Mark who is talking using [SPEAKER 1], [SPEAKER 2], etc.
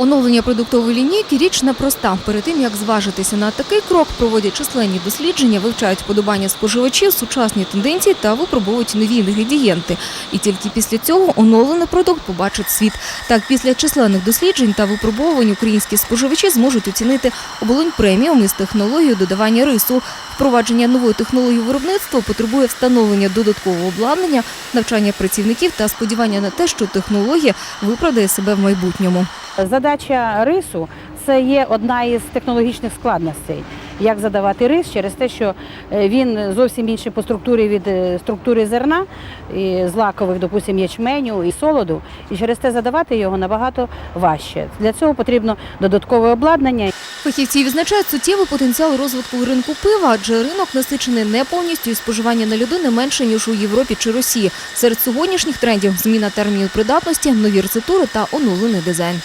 [SPEAKER 1] Оновлення продуктової лінійки річ непроста. Перед тим як зважитися на такий крок, проводять численні дослідження, вивчають вподобання споживачів, сучасні тенденції та випробовують нові інгредієнти. І тільки після цього оновлений продукт побачить світ. Так, після численних досліджень та випробовувань українські споживачі зможуть оцінити оболонь преміум із технологією додавання рису. Впровадження нової технології виробництва потребує встановлення додаткового обладнання, навчання працівників та сподівання на те, що технологія виправдає себе в майбутньому.
[SPEAKER 2] Задача рису це є одна із технологічних складностей. Як задавати рис через те, що е, він зовсім інший по структурі від е, структури зерна, і злакових, допустимо, ячменю і солоду. І через те задавати його набагато важче. Для цього потрібно додаткове обладнання.
[SPEAKER 1] Фахівці відзначають суттєвий потенціал розвитку ринку пива, адже ринок насичений не повністю і споживання на людини менше ніж у Європі чи Росії. Серед сьогоднішніх трендів зміна термінів придатності, нові рецептури та оновлений дизайн.